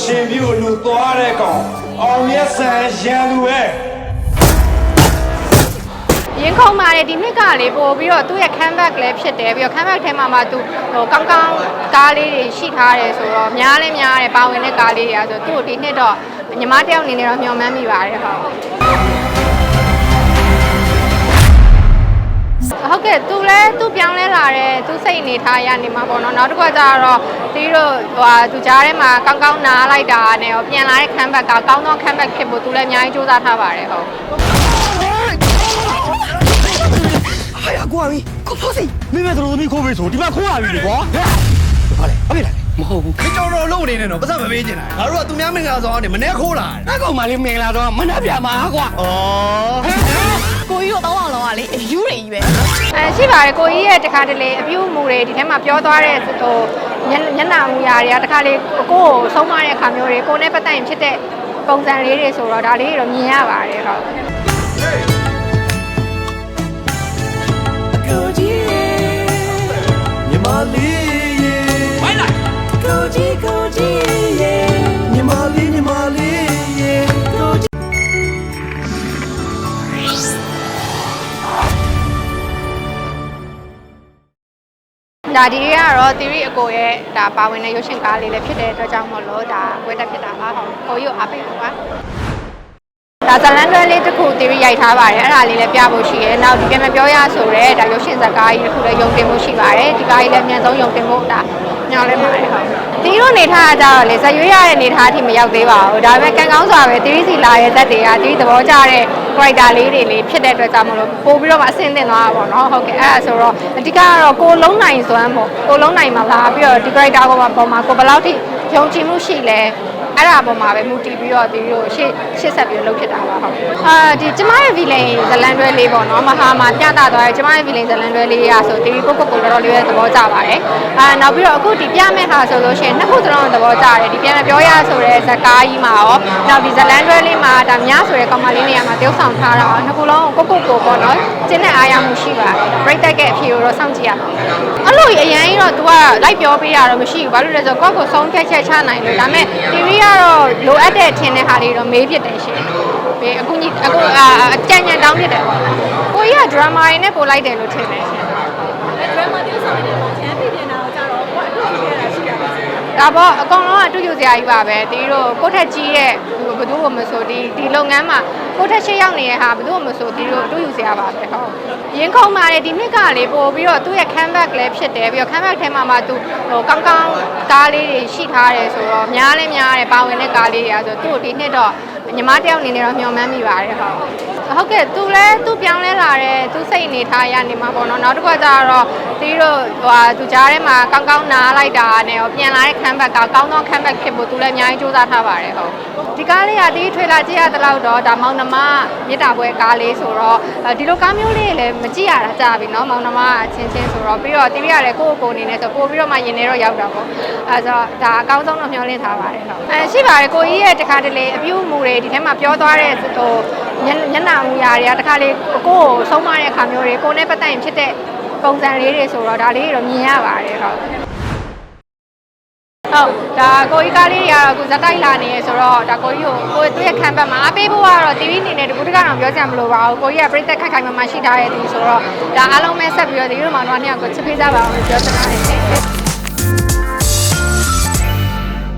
ရှင်ပြူလူသွားတဲ့ကောင်အောင်မြတ်ဆန်ရန်သူရဲ့ရင်ခုန်ပါတယ်ဒီနှစ်ကလေပို့ပြီးတော့သူ့ရဲ့ comeback လည်းဖြစ်တယ်ပြီးတော့ comeback ထဲမှာမှသူဟိုကောင်းကောင်းကားလေးတွေရှိထားတယ်ဆိုတော့များလဲများတယ်ပါဝင်တဲ့ကားလေးတွေကဆိုသူ့ကိုဒီနှစ်တော့ညီမတယောက်အနေနဲ့တော့မျှော်မှန်းမိပါတယ်ဟုတ် ဟုတ်ကဲ့သူလဲသူပြောင်းလဲလာတယ်သူစိတ်အနေထားရနေမှာပေါ့နော်နောက်တစ်ခါကျတော့တီးတို့ဟိုဟာသူကြားထဲမှာကောင်းကောင်းနားလိုက်တာနဲ့ရောပြန်လာတဲ့ comeback ကကောင်းသော comeback ဖြစ်ဖို့သူလည်းအများကြီးစူးစမ်းထားပါတယ်ဟုတ်ဟာရကွာမီကိုဖို့စီမိမဲတို့သမီးခိုးပေးဆိုဒီမှာခိုးလာပြီလေကွာဟာလေဟုတ်ပြီလားမဟုတ်ဘူးခကြောင်တော်လုံးနေနေတော့ပတ်စံမပေးချင်တာငါတို့ကသူများမင်္ဂလာဆောင်ကနေမနေ့ခိုးလာတယ်အကောင်မလေးမင်္ဂလာတော့မနှက်ပြမှာကွာဩကိုကြီးတို့တောင်းအောင်လောကလေအယူတွေကြီးပဲအဲ ရှိပါတယ်ကိုကြီးရဲ့တခါတလေအပြုအမူတွေဒီထဲမှာပြောသွားတဲ့ဟိုညညနာမူရာတွေကတခါလေကိုကိုကိုဆုံးမတဲ့အခါမျိုးတွေကိုနဲ့ပတ်သက်ရင်ဖြစ်တဲ့ပုံစံလေးတွေဆိုတော့ဒါလေးတွေတော့မြင်ရပါတယ်ဟုတ်ကိုကြီးညီမလေးရေဝိုင်းလိုက်ကိုကြီး ဒါဒီတွေကတော့ theory အကိုရဲ့ဒါပါဝင်တဲ့ရုပ်ရှင်ကားလေးလည်းဖြစ်တဲ့အတွက်ကြောင့်မို့လို့ဒါဝက်တက်ဖြစ်တာပါဟုတ်ကိုကြီးကိုအားပေးပါပါဒါဇလန်တွဲလေးတစ်ခု theory ရိုက်ထားပါတယ်အဲ့ဒါလေးလည်းပြဖို့ရှိရဲနောက်ဒီကနေ့ပြောရဆိုရဲဒါရုပ်ရှင်ဇာတ်ကားကြီးတစ်ခုလည်းယုံတင်မှုရှိပါတယ်ဒီကားကြီးလည်းအမြန်ဆုံးယုံတင်ဖို့ဒါညောင်းလဲပါတယ်ဟုတ် တီးတို့နေထားကြတော့လေဇရွေးရတဲ့နေထားအထိမရောက်သေးပါဘူးဒါပေမဲ့ကံကောင်းစွာပဲတီးစီလာရဲ့ဇက်တွေကတီးသဘောကျတဲ့ character လေးတွေလေးဖြစ်တဲ့အတွက်ကြောင့်မလို့ပို့ပြီးတော့မှအဆင်သင့်သွားတာပေါ့နော်ဟုတ်ကဲ့အဲ့ဒါဆိုတော့အဓိကကတော့ကိုလုံးနိုင်စွမ်းပေါ့ကိုလုံးနိုင်မှာလာပြီးတော့ဒီ character ပေါ်မှာပေါ်မှာကိုဘယ်လောက်ထိယုံကြည်မှုရှိလဲ အဲ့ဒါပေါ်မှာပဲမူတည်ပြီးတော့ဒီလိုရှေ့ရှေ့ဆက်ပြီးလုပ်ဖြစ်တာပါဟုတ်အာဒီကျမရဲ့ villain ဇလန်တွဲလေးပေါ့နော်မဟာမှာပြသသွားတယ်ကျမရဲ့ villain ဇလန်တွဲလေးရာဆိုဒီကိုကိုကိုတော်တော်လေးပဲသဘောကျပါတယ်အာနောက်ပြီးတော့အခုဒီပြမဲ့ဟာဆိုလို့ရှိရင်နှစ်ခုသလုံးသဘောကျတယ်ဒီပြန်မပြောရဆိုတဲ့ဇကားကြီးမှာရောနောက်ဒီဇလန်တွဲလေးမှာဒါမြဆိုတဲ့ကောင်မလေးနေရာမှာတယောက်ဆောင်ထားတာနှစ်ခုလုံးကိုကိုကိုပေါ့နော်ကျင်းတဲ့အားရမှုရှိပါတယ်ပြိတ္တကအဖြေကိုတော့စောင့်ကြည့်ရအောင်အဲ့လိုအရင်ကြီးတော့ तू ကလိုက်ပြောပေးတာတော့မရှိဘူးဘာလို့လဲဆိုတော့ကိုယ့်ကိုဆုံးဖြတ်ချက်ချနိုင်လို့ဒါပေမဲ့ theory ကတော့လိုအပ်တဲ့ထင်တဲ့ဟာလေးတော့မေးဖြစ်တယ်ရှင်ဘေးအခုညီအခုအာအကြံဉာဏ်တောင်းဖြစ်တယ်ပေါ့ကိုကြီးက drama ရင်းနဲ့ပို့လိုက်တယ်လို့ထင်တယ်ရှင်ဒရမာတိဆောင်နေတော့ချမ်းပြတင်တာတော့ကြတော့ကိုအတူတူရတာရှိတာပါဒါပေါ့အကောင်လုံးကအတူယူစရာကြီးပါပဲတီးတို့ကိုယ့်ထက်ကြီးတဲ့ ဘယ်သူမှမဆိုဒီဒီလုပ်ငန်းမှာကိုယ့်ထက်ရှေ့ရောက်နေတဲ့ဟာဘယ်သူမှမဆိုတီးတို့အတူယူစရာပါပဲဟုတ်ရင်ခုန်ပါတယ်ဒီနှစ်ကလေပို့ပြီးတော့သူ့ရဲ့ comeback လည်းဖြစ်တယ်ပြီးတော့ comeback ထဲမှာမှသူဟိုကောင်းကောင်းကားလေးတွေရှိထားတယ်ဆိုတော့များလဲများတယ်ပါဝင်တဲ့ကားလေးတွေကဆိုသူ့ကိုဒီနှစ်တော့ညီမတယောက်အနေနဲ့တော့မျှော်မှန်းမိပါတယ်ဟုတ် ဟုတ်ကဲ့သူလည်းသူပြောင်းလဲလာတယ်သူစိတ်အနေထားရနေမှာပေါ့နော်နောက်တစ်ခါကျတော့တီးတို့ဟိုဟာသူကြားထဲမှာကောင်းကောင်းနားလိုက်တာနဲ့ရောပြန်လာတဲ့ခံဘက်ကကောင်းသောခံဘက်ဖြစ်ဖို့သူလည်းအများကြီးစူးစမ်းထားပါတယ်ဟုတ်ဒီကားလေးကတီးထွေလာကြည့်ရတဲ့လောက်တော့ဒါမောင်နှမမြေတာပွဲကားလေးဆိုတော့ဒီလိုကားမျိုးလေးလည်းမကြည့်ရတာကြာပြီနော်မောင်နှမအချင်းချင်းဆိုတော့ပြီးတော့တီးရတယ်ကိုယ့်ကိုယ်အနေနဲ့ဆိုပို့ပြီးတော့မှယင်နေတော့ရောက်တာပေါ့အဲဆိုတော့ဒါအကောင်းဆုံးတော့မျှော်လင့်ထားပါတယ်ဟုတ်အဲရှိပါတယ်ကိုကြီးရဲ့တခါတလေအပြုအမူတွေဒီထဲမှာပြောသွားတဲ့ဟို ညညနာမူရာတွေကတခါလေကိုကိုကိုဆုံးမတဲ့အခါမျိုးတွေကိုနဲ့ပတ်သက်ရင်ဖြစ်တဲ့ပုံစံလေးတွေဆိုတော့ဒါလေးတွေတော့မြင်ရပါတယ်ဟုတ်ဟုတ်ဒါကိုကြီးကားလေးတွေကတော့အခုဇက်တိုက်လာနေရဆိုတော့ဒါကိုကြီးကိုကိုသူ့ရဲ့ခံဘက်မှာအားပေးဖို့ကတော့ TV အနေနဲ့တကူတကတော့ပြောချင်မလို့ပါဘူးကိုကြီးကပြိသက်ခိုက်ခိုက်မှမှရှိထားတဲ့သူဆိုတော့ဒါအားလုံးပဲဆက်ပြီးတော့ဒီလိုမှတော့နှစ်ယောက်ကိုချစ်ပေးကြပါအောင်လို့ပြောချင်ပါတယ်